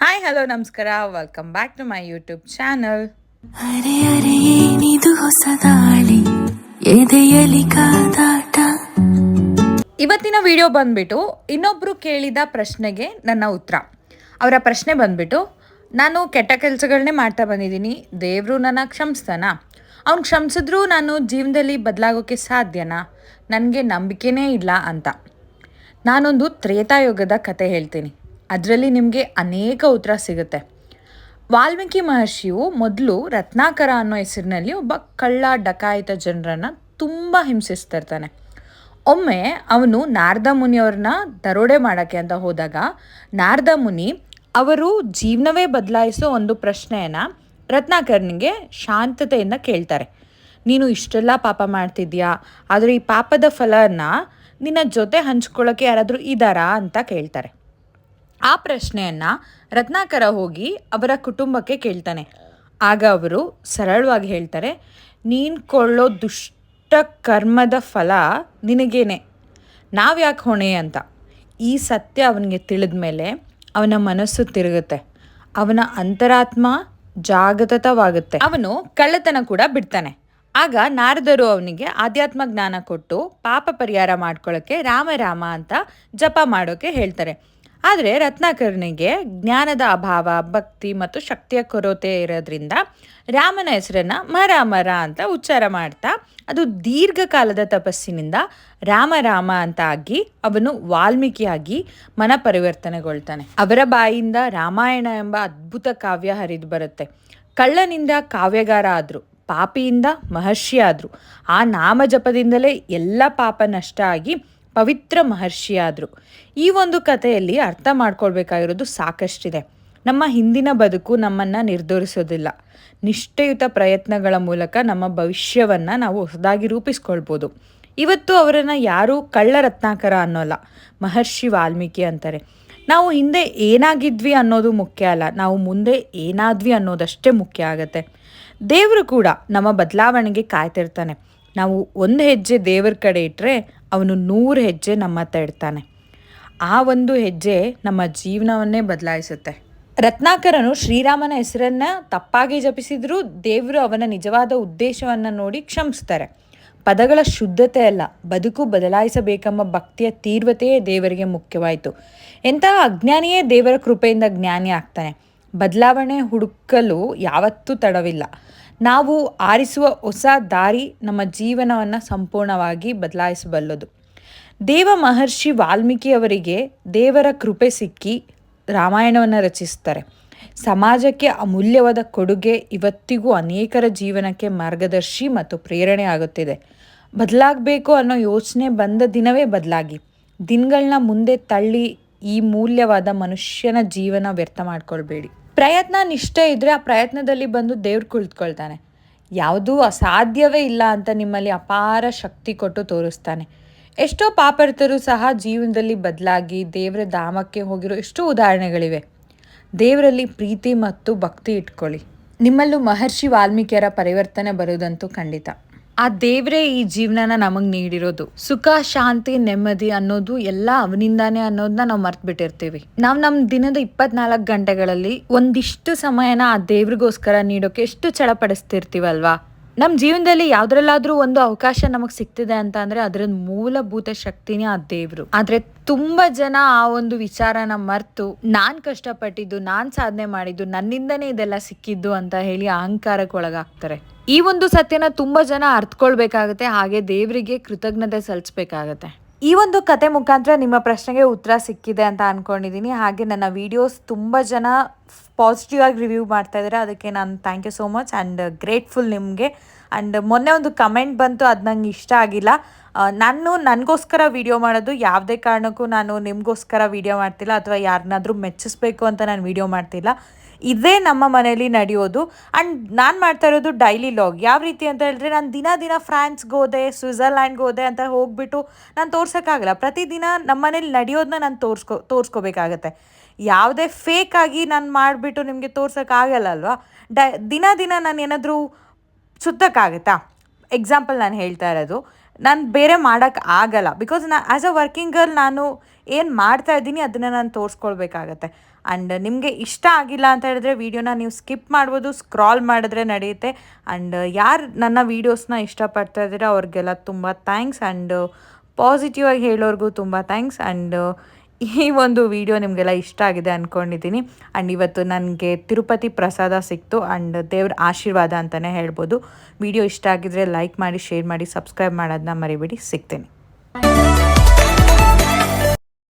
Hi hello ನಮಸ್ಕಾರ. Welcome back to my YouTube channel ಅರೆ ಅರೆ ಏನಿದು ಹೊಸದಾಳಿ ಎದೆಯಲಿ ಕಾದಾಟ? ಇವತ್ತಿನ ವಿಡಿಯೋ ಬಂದ್ಬಿಟ್ಟು ಇನ್ನೊಬ್ರು ಕೇಳಿದ ಪ್ರಶ್ನೆಗೆ ನನ್ನ ಉತ್ತರ. ಅವರ ಪ್ರಶ್ನೆ ಬಂದ್ಬಿಟ್ಟು ನಾನು ಕೆಟ್ಟ ಕೆಲಸಗಳನ್ನೇ ಮಾಡ್ತಾ ಬಂದಿದ್ದೀನಿ. ದೇವರು ನನ್ನ ಕ್ಷಮಿಸ್ತಾನ? ಅವ್ನು ಕ್ಷಮಿಸಿದ್ರೂ ನಾನು ಜೀವನದಲ್ಲಿ ಬದಲಾಗೋಕ್ಕೆ ಸಾಧ್ಯನಾ? ನನಗೆ ನಂಬಿಕೆನೇ ಇಲ್ಲ ಅಂತ. ನಾನೊಂದು ತ್ರೇತಾಯುಗದ ಕತೆ ಹೇಳ್ತೀನಿ. ಅದರಲ್ಲಿ ನಿಮಗೆ ಅನೇಕ ಉತ್ತರ ಸಿಗುತ್ತೆ. ವಾಲ್ಮೀಕಿ ಮಹರ್ಷಿಯು ಮೊದಲು ರತ್ನಾಕರ ಅನ್ನೋ ಹೆಸರಿನಲ್ಲಿ ಒಬ್ಬ ಕಳ್ಳ ಡಕಾಯಿತ ಜನರನ್ನು ತುಂಬ ಹಿಂಸಿಸ್ತಿರ್ತಾನೆ ಒಮ್ಮೆ ಅವನು ನಾರದ ಮುನಿಯವ್ರನ್ನ ದರೋಡೆ ಮಾಡೋಕ್ಕೆ ಅಂತ ಹೋದಾಗ ನಾರದ ಮುನಿ ಅವರು ಜೀವನವೇ ಬದಲಾಯಿಸೋ ಒಂದು ಪ್ರಶ್ನೆಯನ್ನು ರತ್ನಾಕರ್ನಿಗೆ ಶಾಂತತೆಯಿಂದ ಕೇಳ್ತಾರೆ. ನೀನು ಇಷ್ಟೆಲ್ಲ ಪಾಪ ಮಾಡ್ತಿದ್ಯಾ? ಆದರೆ ಈ ಪಾಪದ ಫಲನ ನಿನ್ನ ಜೊತೆ ಹಂಚ್ಕೊಳ್ಳೋಕ್ಕೆ ಯಾರಾದರೂ ಇದ್ದಾರಾ ಅಂತ ಕೇಳ್ತಾರೆ. ಆ ಪ್ರಶ್ನೆಯನ್ನು ರತ್ನಾಕರ ಹೋಗಿ ಅವರ ಕುಟುಂಬಕ್ಕೆ ಕೇಳ್ತಾನೆ. ಆಗ ಅವರು ಸರಳವಾಗಿ ಹೇಳ್ತಾರೆ, ನೀನು ಕೊಳ್ಳೋ ದುಷ್ಟ ಕರ್ಮದ ಫಲ ನಿನಗೇನೆ. ನಾವು ಯಾಕೆ ಹೊಣೆ ಅಂತ? ಈ ಸತ್ಯ ಅವನಿಗೆ ತಿಳಿದ ಮೇಲೆ ಅವನ ಮನಸ್ಸು ತಿರುಗುತ್ತೆ. ಅವನ ಅಂತರಾತ್ಮ ಜಾಗೃತವಾಗುತ್ತೆ ಅವನು ಕಳ್ಳತನ ಕೂಡ ಬಿಡ್ತಾನೆ. ಆಗ ನಾರದರು ಅವನಿಗೆ ಆಧ್ಯಾತ್ಮ ಜ್ಞಾನ ಕೊಟ್ಟು ಪಾಪ ಪರಿಹಾರ ಮಾಡ್ಕೊಳ್ಳೋಕ್ಕೆ ರಾಮ ರಾಮ ಅಂತ ಜಪ ಮಾಡೋಕೆ ಹೇಳ್ತಾರೆ. ಆದರೆ ರತ್ನಾಕರನಿಗೆ ಜ್ಞಾನದ ಅಭಾವ, ಭಕ್ತಿ ಮತ್ತು ಶಕ್ತಿಯ ಕೊರತೆ ಇರೋದ್ರಿಂದ ರಾಮನ ಹೆಸರನ್ನು ಮರ ಮರ ಅಂತ ಉಚ್ಚಾರ ಮಾಡ್ತಾ, ಅದು ದೀರ್ಘಕಾಲದ ತಪಸ್ಸಿನಿಂದ ರಾಮ ರಾಮ ಅಂತ ಆಗಿ ಅವನು ವಾಲ್ಮೀಕಿಯಾಗಿ ಮನ ಪರಿವರ್ತನೆಗೊಳ್ತಾನೆ. ಅವರ ಬಾಯಿಂದ ರಾಮಾಯಣ ಎಂಬ ಅದ್ಭುತ ಕಾವ್ಯ ಹರಿದು ಬರುತ್ತೆ. ಕಳ್ಳನಿಂದ ಕಾವ್ಯಗಾರ ಆದರು, ಪಾಪಿಯಿಂದ ಮಹರ್ಷಿ ಆದರು, ಆ ನಾಮ ಜಪದಿಂದಲೇ ಎಲ್ಲ ಪಾಪ ನಷ್ಟ ಆಗಿ ಪವಿತ್ರ ಮಹರ್ಷಿಯಾದರು. ಈ ಒಂದು ಕಥೆಯಲ್ಲಿ ಅರ್ಥ ಮಾಡ್ಕೊಳ್ಬೇಕಾಗಿರೋದು ಸಾಕಷ್ಟಿದೆ. ನಮ್ಮ ಹಿಂದಿನ ಬದುಕು ನಮ್ಮನ್ನು ನಿರ್ಧರಿಸೋದಿಲ್ಲ. ನಿಷ್ಠೆಯುತ ಪ್ರಯತ್ನಗಳ ಮೂಲಕ ನಮ್ಮ ಭವಿಷ್ಯವನ್ನು ನಾವು ಹೊಸದಾಗಿ ರೂಪಿಸ್ಕೊಳ್ಬೋದು. ಇವತ್ತು ಅವರನ್ನು ಯಾರೂ ಕಳ್ಳ ರತ್ನಾಕರ ಅನ್ನೋಲ್ಲ, ಮಹರ್ಷಿ ವಾಲ್ಮೀಕಿ ಅಂತಾರೆ. ನಾವು ಹಿಂದೆ ಏನಾಗಿದ್ವಿ ಅನ್ನೋದು ಮುಖ್ಯ ಅಲ್ಲ, ನಾವು ಮುಂದೆ ಏನಾದ್ವಿ ಅನ್ನೋದಷ್ಟೇ ಮುಖ್ಯ ಆಗುತ್ತೆ. ದೇವರು ಕೂಡ ನಮ್ಮ ಬದಲಾವಣೆಗೆ ಕಾಯ್ತಿರ್ತಾನೆ. ನಾವು ಒಂದು ಹೆಜ್ಜೆ ದೇವರ ಕಡೆ ಇಟ್ಟರೆ ಅವನು ನೂರು ಹೆಜ್ಜೆ ನಮ್ಮ ಹತ್ರ ಇಡ್ತಾನೆ. ಆ ಒಂದು ಹೆಜ್ಜೆ ನಮ್ಮ ಜೀವನವನ್ನೇ ಬದಲಾಯಿಸುತ್ತೆ. ರತ್ನಾಕರನು ಶ್ರೀರಾಮನ ಹೆಸರನ್ನ ತಪ್ಪಾಗಿ ಜಪಿಸಿದರೂ ದೇವರು ಅವನ ನಿಜವಾದ ಉದ್ದೇಶವನ್ನು ನೋಡಿ ಕ್ಷಮಿಸ್ತಾರೆ. ಪದಗಳ ಶುದ್ಧತೆ ಅಲ್ಲ, ಬದುಕು ಬದಲಾಯಿಸಬೇಕೆಂಬ ಭಕ್ತಿಯ ತೀವ್ರತೆಯೇ ದೇವರಿಗೆ ಮುಖ್ಯವಾಯಿತು. ಎಂತಹ ಅಜ್ಞಾನಿಯೇ ದೇವರ ಕೃಪೆಯಿಂದ ಜ್ಞಾನಿ ಆಗ್ತಾನೆ. ಬದಲಾವಣೆ ಹುಡುಕಲು ಯಾವತ್ತೂ ತಡವಿಲ್ಲ. ನಾವು ಆರಿಸುವ ಹೊಸ ದಾರಿ ನಮ್ಮ ಜೀವನವನ್ನು ಸಂಪೂರ್ಣವಾಗಿ ಬದಲಾಯಿಸಬಲ್ಲದು. ದೇವ ಮಹರ್ಷಿ ವಾಲ್ಮೀಕಿಯವರಿಗೆ ದೇವರ ಕೃಪೆ ಸಿಕ್ಕಿ ರಾಮಾಯಣವನ್ನು ರಚಿಸ್ತಾರೆ. ಸಮಾಜಕ್ಕೆ ಅಮೂಲ್ಯವಾದ ಕೊಡುಗೆ ಇವತ್ತಿಗೂ ಅನೇಕರ ಜೀವನಕ್ಕೆ ಮಾರ್ಗದರ್ಶಿ ಮತ್ತು ಪ್ರೇರಣೆ ಆಗುತ್ತಿದೆ. ಬದಲಾಗಬೇಕು ಅನ್ನೋ ಯೋಚನೆ ಬಂದ ದಿನವೇ ಬದಲಾಗಿ. ದಿನಗಳನ್ನ ಮುಂದೆ ತಳ್ಳಿ ಈ ಮೂಲ್ಯವಾದ ಮನುಷ್ಯನ ಜೀವನ ವ್ಯರ್ಥ ಮಾಡ್ಕೊಳ್ಬೇಡಿ. ಪ್ರಯತ್ನ, ನಿಷ್ಠೆ ಇದ್ದರೆ ಆ ಪ್ರಯತ್ನದಲ್ಲಿ ಬಂದು ದೇವ್ರು ಕುಳಿತುಕೊಳ್ತಾನೆ ಯಾವುದೂ ಅಸಾಧ್ಯವೇ ಇಲ್ಲ ಅಂತ ನಿಮ್ಮಲ್ಲಿ ಅಪಾರ ಶಕ್ತಿ ಕೊಟ್ಟು ತೋರಿಸ್ತಾನೆ. ಎಷ್ಟೋ ಪಾಪರ್ತರು ಸಹ ಜೀವನದಲ್ಲಿ ಬದಲಾಗಿ ದೇವರ ಧಾಮಕ್ಕೆ ಹೋಗಿರೋ ಎಷ್ಟೋ ಉದಾಹರಣೆಗಳಿವೆ. ದೇವರಲ್ಲಿ ಪ್ರೀತಿ ಮತ್ತು ಭಕ್ತಿ ಇಟ್ಕೊಳ್ಳಿ. ನಿಮ್ಮಲ್ಲೂ ಮಹರ್ಷಿ ವಾಲ್ಮೀಕಿಯರ ಪರಿವರ್ತನೆ ಬರುವುದಂತೂ ಖಂಡಿತ. ಆ ದೇವರೇ ಈ ಜೀವನನ ನಮಗೆ ನೀಡಿರೋದು. ಸುಖ, ಶಾಂತಿ, ನೆಮ್ಮದಿ ಅನ್ನೋದು ಎಲ್ಲ ಅವನಿಂದಾನೇ ಅನ್ನೋದನ್ನ ನಾವು ಮರ್ತು ಬಿಟ್ಟಿರ್ತೀವಿ ನಾವು ನಮ್ಮ ದಿನದ ಇಪ್ಪತ್ನಾಲ್ಕು ಗಂಟೆಗಳಲ್ಲಿ ಒಂದಿಷ್ಟು ಸಮಯನ ಆ ದೇವ್ರಿಗೋಸ್ಕರ ನೀಡೋಕೆ ಎಷ್ಟು ಚಳಪಡಿಸ್ತಿರ್ತೀವಲ್ವಾ ನಮ್ಮ ಜೀವನದಲ್ಲಿ ಯಾವ್ದ್ರಲ್ಲಾದ್ರೂ ಒಂದು ಅವಕಾಶ ನಮಗೆ ಸಿಗ್ತಿದೆ ಅಂತ ಅಂದ್ರೆ ಅದರ ಮೂಲಭೂತ ಶಕ್ತಿನೇ ಆ ದೇವ್ರು. ಆದ್ರೆ ತುಂಬಾ ಜನ ಆ ಒಂದು ವಿಚಾರನ ಮರ್ತು ನಾನ್ ಕಷ್ಟಪಟ್ಟಿದ್ದು, ನಾನ್ ಸಾಧನೆ ಮಾಡಿದ್ದು, ನನ್ನಿಂದನೇ ಇದೆಲ್ಲ ಸಿಕ್ಕಿದ್ದು ಅಂತ ಹೇಳಿ ಅಹಂಕಾರಕ್ಕೆ ಒಳಗಾಗ್ತಾರೆ. ಈ ಒಂದು ಸತ್ಯನ ತುಂಬಾ ಜನ ಅರ್ಥಕೊಳ್ಬೇಕಾಗತ್ತೆ, ಹಾಗೆ ದೇವರಿಗೆ ಕೃತಜ್ಞತೆ ಸಲ್ಲಿಸ್ಬೇಕಾಗತ್ತೆ. ಈ ಒಂದು ಕತೆ ಮುಖಾಂತರ ನಿಮ್ಮ ಪ್ರಶ್ನೆಗೆ ಉತ್ತರ ಸಿಕ್ಕಿದೆ ಅಂತ ಅನ್ಕೊಂಡಿದ್ದೀನಿ ಹಾಗೆ ನನ್ನ ವಿಡಿಯೋಸ್ ತುಂಬ ಜನ ಪಾಸಿಟಿವ್ ಆಗಿ ರಿವ್ಯೂ ಮಾಡ್ತಾ ಇದ್ದಾರೆ ಅದಕ್ಕೆ ನಾನು thank you so much and grateful ನಿಮಗೆ. ಆ್ಯಂಡ್ ಮೊನ್ನೆ ಒಂದು ಕಮೆಂಟ್ ಬಂತು, ಅದು ನಂಗೆ ಇಷ್ಟ ಆಗಿಲ್ಲ. ನಾನು ನನಗೋಸ್ಕರ ವಿಡಿಯೋ ಮಾಡೋದು, ಯಾವುದೇ ಕಾರಣಕ್ಕೂ ನಾನು ನಿಮಗೋಸ್ಕರ ವಿಡಿಯೋ ಮಾಡ್ತಿಲ್ಲ, ಅಥವಾ ಯಾರನ್ನಾದರೂ ಮೆಚ್ಚಿಸ್ಬೇಕು ಅಂತ ನಾನು ವಿಡಿಯೋ ಮಾಡ್ತಿಲ್ಲ. ಇದೇ ನಮ್ಮ ಮನೇಲಿ ನಡೆಯೋದು. ಆ್ಯಂಡ್ ನಾನು ಮಾಡ್ತಾ ಇರೋದು ಡೈಲಿ ಲಾಗ್ ಯಾವ ರೀತಿ ಅಂತ ಹೇಳಿದ್ರೆ ನಾನು ದಿನ ದಿನ ಫ್ರಾನ್ಸ್ಗೆ ಹೋದೆ ಸ್ವಿಝರ್ಲ್ಯಾಂಡ್ಗೆ ಹೋದೆ ಅಂತ ಹೋಗ್ಬಿಟ್ಟು ನಾನು ತೋರ್ಸೋಕ್ಕಾಗಲ್ಲ. ಪ್ರತಿದಿನ ನಮ್ಮ ಮನೇಲಿ ನಡೆಯೋದನ್ನ ನಾನು ತೋರಿಸ್ಕೊ, ತೋರಿಸ್ಕೋಬೇಕಾಗತ್ತೆ. ಯಾವುದೇ ಫೇಕ್ ಆಗಿ ನಾನು ಮಾಡಿಬಿಟ್ಟು ನಿಮಗೆ ತೋರ್ಸೋಕ್ಕಾಗಲ್ಲ ಅಲ್ವಾ? ಡ, ದಿನ ದಿನ ನಾನು ಏನಾದರೂ ಸುತ್ತಕ್ಕಾಗತ್ತಾ? ಎಕ್ಸಾಂಪಲ್ ನಾನು ಹೇಳ್ತಾ ಇರೋದು. ನಾನು ಬೇರೆ ಮಾಡೋಕ್ಕೆ ಆಗಲ್ಲ. ಬಿಕಾಸ್ ನಾ ಆ್ಯಸ್ ಅ ವರ್ಕಿಂಗ್ ಗರ್ಲ್ ನಾನು ಏನು ಮಾಡ್ತಾ ಇದ್ದೀನಿ ಅದನ್ನು ನಾನು ತೋರಿಸ್ಕೊಳ್ಬೇಕಾಗತ್ತೆ. ಆ್ಯಂಡ್ ನಿಮಗೆ ಇಷ್ಟ ಆಗಿಲ್ಲ ಅಂತ ಹೇಳಿದ್ರೆ ವೀಡಿಯೋನ ನೀವು ಸ್ಕಿಪ್ ಮಾಡ್ಬೋದು ಸ್ಕ್ರಾಲ್ ಮಾಡಿದ್ರೆ ನಡೆಯುತ್ತೆ. ಆ್ಯಂಡ್ ಯಾರು ನನ್ನ ವೀಡಿಯೋಸ್ನ ಇಷ್ಟಪಡ್ತಾ ಇದ್ದೀರಾ ಅವ್ರಿಗೆಲ್ಲ ತುಂಬ ಥ್ಯಾಂಕ್ಸ್ ಆ್ಯಂಡ್ ಪಾಸಿಟಿವ್ ಆಗಿ ಹೇಳೋರ್ಗೂ ತುಂಬ ಥ್ಯಾಂಕ್ಸ್ ಆ್ಯಂಡ್ ಈ ಒಂದು ವಿಡಿಯೋ ನಿಮಗೆಲ್ಲ ಇಷ್ಟ ಆಗಿದೆ ಅಂದ್ಕೊಂಡಿದ್ದೀನಿ ಆ್ಯಂಡ್ ಇವತ್ತು ನನಗೆ ತಿರುಪತಿ ಪ್ರಸಾದ ಸಿಕ್ತು. ಆ್ಯಂಡ್ ದೇವ್ರ ಆಶೀರ್ವಾದ ಅಂತಲೇ ಹೇಳ್ಬೋದು. ವಿಡಿಯೋ ಇಷ್ಟ ಆಗಿದ್ರೆ ಲೈಕ್ ಮಾಡಿ ಶೇರ್ ಮಾಡಿ ಸಬ್ಸ್ಕ್ರೈಬ್ ಮಾಡೋದನ್ನ ಮರಿಬೇಡಿ. ಸಿಗ್ತೀನಿ.